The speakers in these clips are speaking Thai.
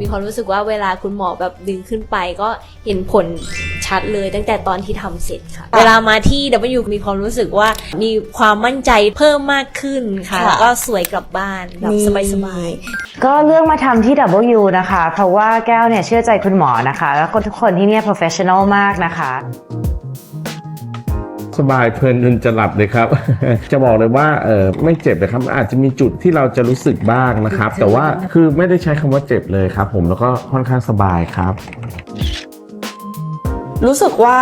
มีความรู้สึกว่าเวลาคุณหมอแบบดึงขึ้นไปก็เห็นผลชัดเลยตั้งแต่ตอนที่ทำเสร็จค่ะ เวลามาที่ W มีความรู้สึกว่ามีความมั่นใจเพิ่มมากขึ้นค่ะค่ะแล้วก็สวยกลับบ้านแบบสบายๆ ก็เลือกมาทำที่ W นะคะ เพราะว่าแก้วเนี่ยเชื่อใจคุณหมอนะคะ แล้วก็ทุกคนที่เนี่ย professional มากนะคะ สบายเพลินจนจะหลับเลยครับ จะบอกเลยว่าเออไม่เจ็บเลยครับอาจจะมีจุดที่เราจะรู้สึกบ้างนะครับ แต่ว่าคือไม่ได้ใช้คำว่าเจ็บเลยครับ ผมแล้วก็ค่อนข้างสบายครับ รู้สึกว่า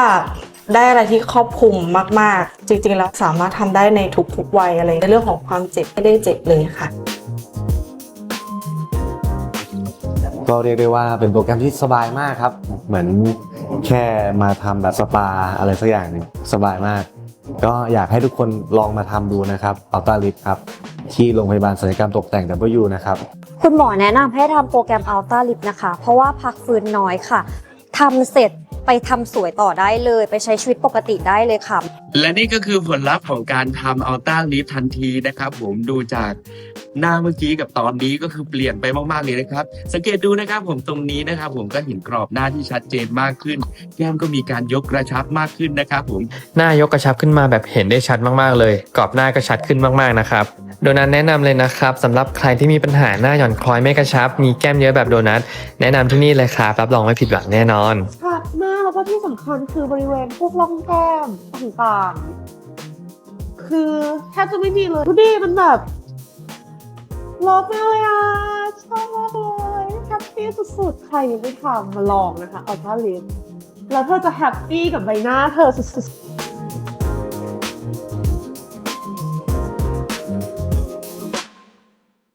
ได้อะไรที่ครอบคลุมมาก ๆ จริง ๆ แล้วสามารถทำได้ในทุกๆวัยอะไรในเรื่องของความเจ็บไม่ได้เจ็บเลยค่ะ ก็เรียกได้ว่าเป็นโปรแกรมที่สบายมากครับ เหมือนแค่มาทำแบบสปาอะไรสักอย่างหนึงสบายมาก ก็อยากให้ทุกคนลองมาทำดูนะครับอัลตาลิฟครับ ที่โรงพยาบาลศัลยกรรมตกแต่ง W นะครับ คุณหมอแนะนำให้ทำโปรแกรม Ultra Lip นะคะ เพราะว่าพักฟื้นน้อยค่ะทำเสร็จ ไปทำสวยต่อได้เลย ไปใช้ชีวิตปกติได้เลยค่ะ และนี่ก็คือผลลัพธ์ของการทำอัลต้าลิฟทันทีนะครับ ผมดูจากหน้าเมื่อกี้กับตอนนี้ก็คือเปลี่ยนไปมากๆเลยนะครับ สังเกตดูนะครับผมตรงนี้นะครับ ผมก็เห็นกรอบหน้าที่ชัดเจนมากขึ้น แก้มก็มีการยกกระชับมากขึ้นนะครับผม หน้ายกกระชับขึ้นมาแบบเห็นได้ชัดมากๆ เลย กรอบหน้าก็ชัดขึ้นมากๆนะครับ โดนัทแนะนำเลยนะครับสำหรับใครที่มีปัญหาหน้าหย่อนคล้อยไม่กระชับ มีแก้มเยอะแบบโดนัทแนะนำที่นี่เลยครับรับรองไม่ผิดหวังแน่นอนชั ดมากแล้วก็ที่สำคัญคือบริเวณพวกร่องแก้มต่างๆ คือแทบจะไม่มีเลยดูดิมันแบบลบมากเลยอะชอบมากเลยแฮปปี้สุดๆ ใครยังไม่ทำมาลองนะคะเอาท่าลิปแล้วเธอจะแฮปปี้กับใบหน้าเธอสุดๆ